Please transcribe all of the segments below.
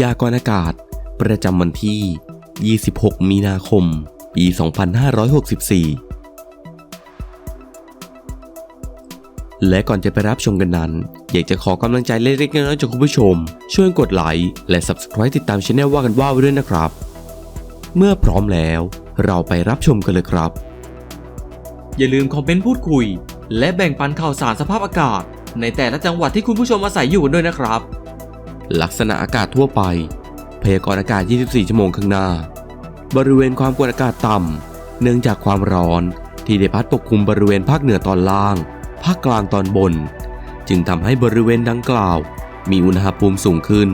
ยากรณ์อากาศ ประจำวันที่ 26 มีนาคม ปี 2564 และก่อนจะไปรับชมกันนั้น อยากจะขอกำลังใจเล็กๆน้อยๆจากคุณผู้ชม ช่วยกดไลค์และ Subscribe ติดตามช anel ว่ากันว่าไว้ด้วยนะครับ เมื่อพร้อมแล้วเราไปรับชมกันเลยครับ อย่าลืมคอมเมนต์พูดคุย และแบ่งปันข่าวสารสภาพอากาศ ในแต่ละจังหวัดที่คุณผู้ชมอาศัยอยู่กันด้วยนะครับ ลักษณะอากาศทั่วไป พยากรณ์อากาศ 24 ชั่วโมงข้างหน้า บริเวณความกดอากาศต่ำ เนื่องจากความร้อนที่ได้พัดปกคลุมบริเวณภาคเหนือตอนล่าง ภาคกลางตอนบน จึงทำให้บริเวณดังกล่าว มีอุณหภูมิสูงขึ้น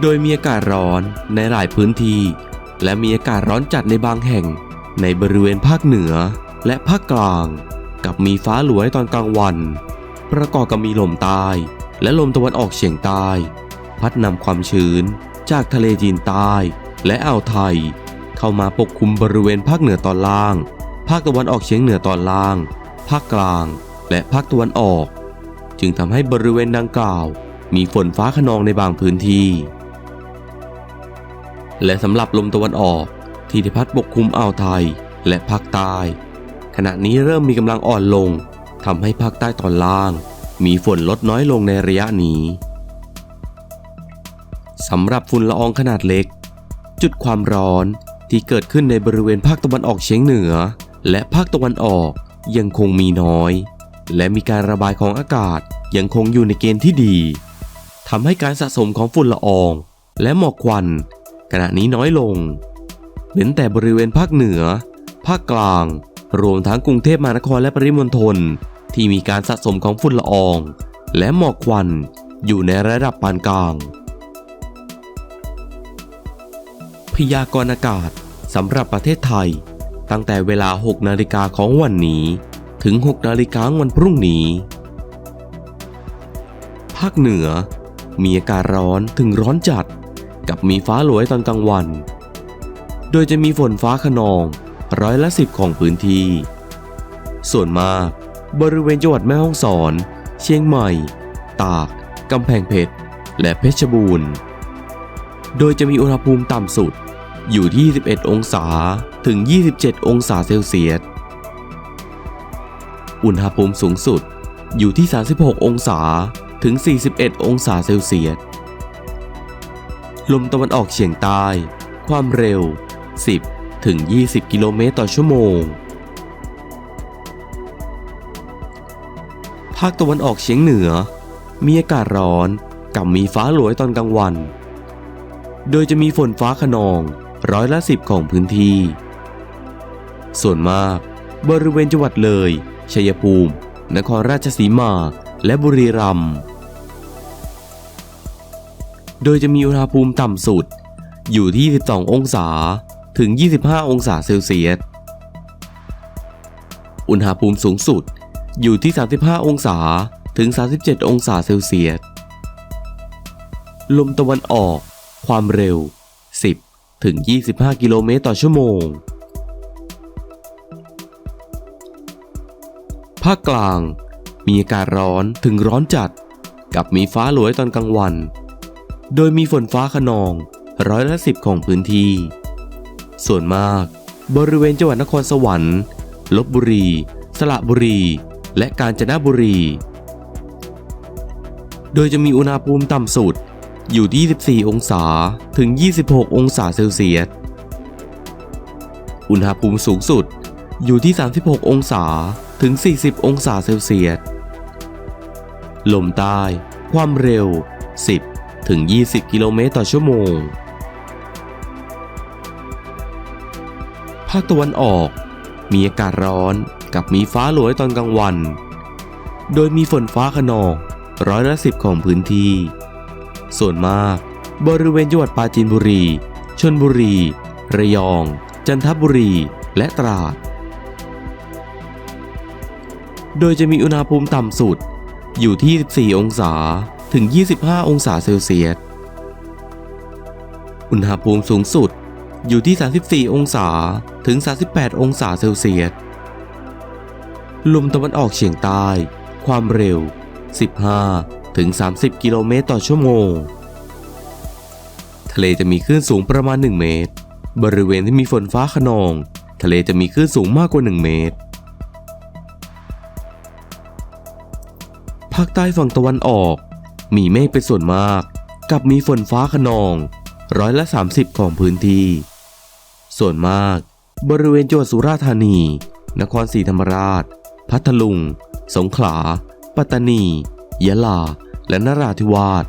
โดยมีอากาศร้อนในหลายพื้นที่ และมีอากาศร้อนจัดในบางแห่ง ในบริเวณภาคเหนือและภาคกลาง กับมีฟ้าหลวในตอนกลางวัน ประกอบกับมีลมใต้ และลมตะวันออกเฉียงใต้ พัดนำความชื้น จากทะเลจีนใต้ และอ่าวไทย เข้ามาปกคลุมบริเวณภาคเหนือตอนล่าง ภาคตะวันออกเฉียงเหนือตอนล่าง ภาคกลาง และภาคตะวันออก จึงทำให้บริเวณดังกล่าว มีฝนฟ้าขนองในบางพื้นที่ และสำหรับลมตะวันออกที่ได้พัดปกคลุมอ่าวไทยและภาคใต้ ขณะนี้เริ่มมีกำลังอ่อนลงทำให้ภาคใต้ตอนล่าง มีฝนลดน้อยลงในระยะนี้สำหรับฝุ่นละอองขนาดเล็ก จุดความร้อนที่เกิดขึ้นในบริเวณภาคตะวันออกเฉียงเหนือ และภาคตะวันออกยังคงมีน้อย และมีการระบายของอากาศยังคงอยู่ในเกณฑ์ที่ดีทำให้การสะสมของฝุ่นละออง และหมอกควัน ขณะนี้น้อยลงเว้นแต่บริเวณภาคเหนือ ภาคกลาง รวมทั้งกรุงเทพมหานครและปริมณฑล ที่มีการสะสมของฝุ่นละออง และหมอกควันอยู่ในระดับปานกลาง พยากรณ์อากาศสำหรับประเทศไทย ตั้งแต่เวลา 6 นาฬิกาของวันนี้ ถึง 6 นาฬิกาวันพรุ่งนี้ ภาคเหนือ มีอากาศร้อนถึงร้อนจัด กับมีฟ้าหลวตอนกลางวัน โดยจะมีฝนฟ้าขนองร้อยละสิบของพื้นที่ ส่วนมาก บริเวณจังหวัดแม่ฮ่องสอน เชียงใหม่ ตาก กำแพงเพชร และเพชรบูรณ์ โดยจะมีอุณหภูมิต่ำสุดอยู่ที่ 21 องศา ถึง 27 องศาเซลเซียส อุณหภูมิสูงสุดอยู่ที่ 36 องศา ถึง 41 องศาเซลเซียส ลมตะวันออกเฉียงใต้ ความเร็ว 10 ถึง 20 กิโลเมตรต่อชั่วโมง ภาคตะวันออกเฉียงเหนือ มีอากาศร้อนกับมีฟ้าหลวตอนกลางวัน โดยจะมีฝนฟ้าขนองร้อยละสิบของพื้นที่ ส่วนมากบริเวณจังหวัดเลย ชัยภูมิ นครราชสีมา และบุรีรัมย์ โดยจะมีอุณหภูมิต่ำสุดอยู่ที่ 12 องศา ถึง 25 องศาเซลเซียส อุณหภูมิสูงสุด อยู่ที่ 35 องศาถึง 37 องศาเซลเซียส ลมตะวันออก ความเร็ว 10 ถึง 25 กิโลเมตรต่อชั่วโมง ภาคกลาง มีอากาศร้อนถึงร้อนจัด กับมีฟ้าหลวตอนกลางวัน โดยมีฝนฟ้าขนองร้อยละสิบของพื้นที่ ส่วนมาก บริเวณจังหวัดนครสวรรค์ ลบบุรี สระบุรี และกาญจนบุรี โดยจะมีอุณหภูมิต่ำสุดอยู่ที่24 องศาถึง 26 องศาเซลเซียส อุณหภูมิสูงสุดอยู่ที่ 36 องศาถึง 40 องศาเซลเซียส ลมใต้ ความเร็ว 10 ถึง 20 กิโลเมตรต่อชั่วโมง ภาคตะวันออก มีอากาศร้อน กับมีฟ้าหลวตอนกลางวัน โดยมีฝนฟ้าขนองร้อยละสิบของพื้นที่ ส่วนมากบริเวณจังหวัดปราจีนบุรีชลบุรี ระยอง จันทบุรี และตราด โดยจะมีอุณหภูมิต่ำสุดอยู่ที่ 14 องศาถึง 25 องศาเซลเซียส อุณหภูมิสูงสุดอยู่ที่ 34 องศาถึง 38 องศาเซลเซียส ลมตะวันออกเฉียงใต้ ความเร็ว 15 ถึง 30 กิโลเมตรต่อชั่วโมง ทะเลจะมีคลื่นสูงประมาณ 1 เมตร บริเวณที่มีฝนฟ้าขนอง ทะเลจะมีคลื่นสูงมากกว่า 1 เมตร ภาคใต้ฝั่งตะวันออก มีเมฆเป็นส่วนมาก กับมีฝนฟ้าขนองร้อยละ 30 ของพื้นที่ ส่วนมาก บริเวณจังหวัดสุราษฎร์ธานี นครศรีธรรมราช พัทลุง สงขลา ปัตตานี ยะลา และนราธิวาส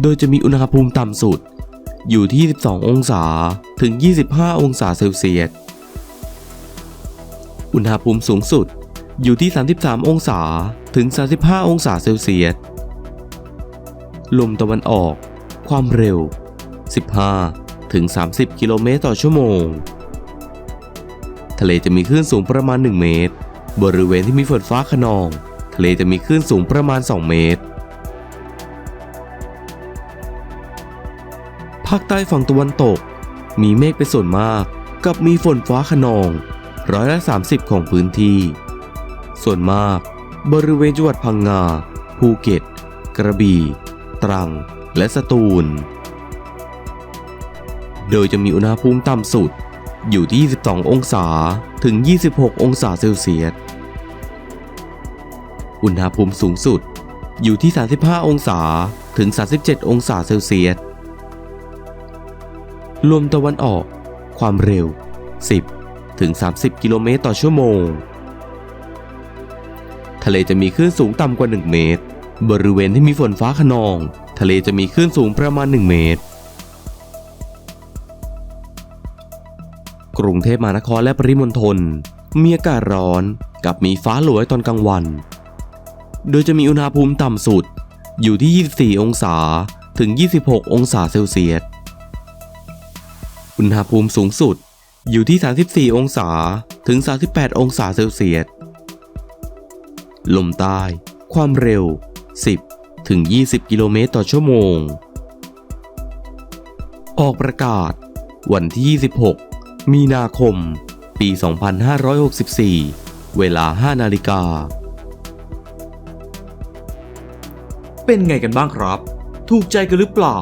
โดยจะมีอุณหภูมิต่ำสุด อยู่ที่ 12 องศาถึง 25 องศาเซลเซียส อุณหภูมิสูงสุดอยู่ที่ 33 องศาถึง 35 องศาเซลเซียส ลมตะวันออก ความเร็ว 15 ถึง 30 กิโลเมตรต่อชั่วโมง ทะเลจะมีคลื่นสูงประมาณ 1 เมตร บริเวณที่มีฝนฟ้าขนอง ทะเลจะมีคลื่นสูงประมาณ 2 เมตร ภาคใต้ฝั่งตะวันตก มีเมฆเป็นส่วนมาก กับมีฝนฟ้าขนองร้อยละ30 ของพื้นที่ ส่วนมาก บริเวณจังหวัดพังงา ภูเก็ต กระบี่ ตรัง และสตูล โดยจะมีอุณหภูมิต่ำสุด อยู่ที่ 22 องศาถึง 26 องศาเซลเซียส อุณหภูมิสูงสุดอยู่ที่ 35 องศาถึง 37 องศาเซลเซียส ลมตะวันออก ความเร็ว 10 ถึง 30 กิโลเมตรต่อชั่วโมง ทะเลจะมีคลื่นสูงต่ำกว่า 1 เมตร บริเวณที่มีฝนฟ้าขนอง ทะเลจะมีคลื่นสูงประมาณ 1 เมตร รุงเทพมหานครและปริมณฑลมีอากาศร้อนกับมีฟ้าหลวตอนกลางวัน โดยจะมีอุณหภูมิต่ำสุดอยู่ที่ 24 องศาถึง 26 องศาเซลเซียส อุณหภูมิสูงสุดอยู่ที่ 34 องศาถึง 38 องศาเซลเซียส ลมใต้ ความเร็ว 10 ถึง 20 กิโลเมตรต่อชั่วโมง ออกประกาศ วันที่ 26 มีนาคม ปี 2564 เวลา 5 นาฬิกา เป็นไงกันบ้างครับ ถูกใจกันหรือเปล่า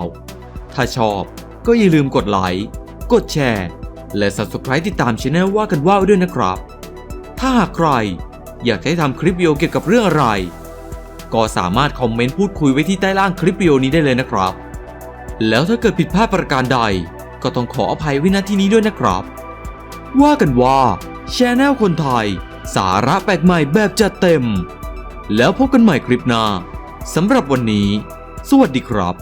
ถ้าชอบก็อย่าลืมกดไลค์ กดแชร์ และ Subscribe ติดตามช anel ว่ากันว่าวด้วยนะครับ ถ้าหากใครอยากให้ทำคลิปวิดีโอเกี่ยวกับเรื่องอะไร ก็สามารถคอมเมนต์พูดคุยไว้ที่ใต้ล่างคลิปวิดีโอนี้ได้เลยนะครับ แล้วถ้าเกิดผิดพลาดประการใด ก็ต้องขออภัยไว้ณที่นี้ด้วยนะครับ ว่ากันว่าชาแนลคนไทย สาระแปลกใหม่แบบจัดเต็ม แล้วพบกันใหม่คลิปหน้าสำหรับวันนี้ สวัสดีครับ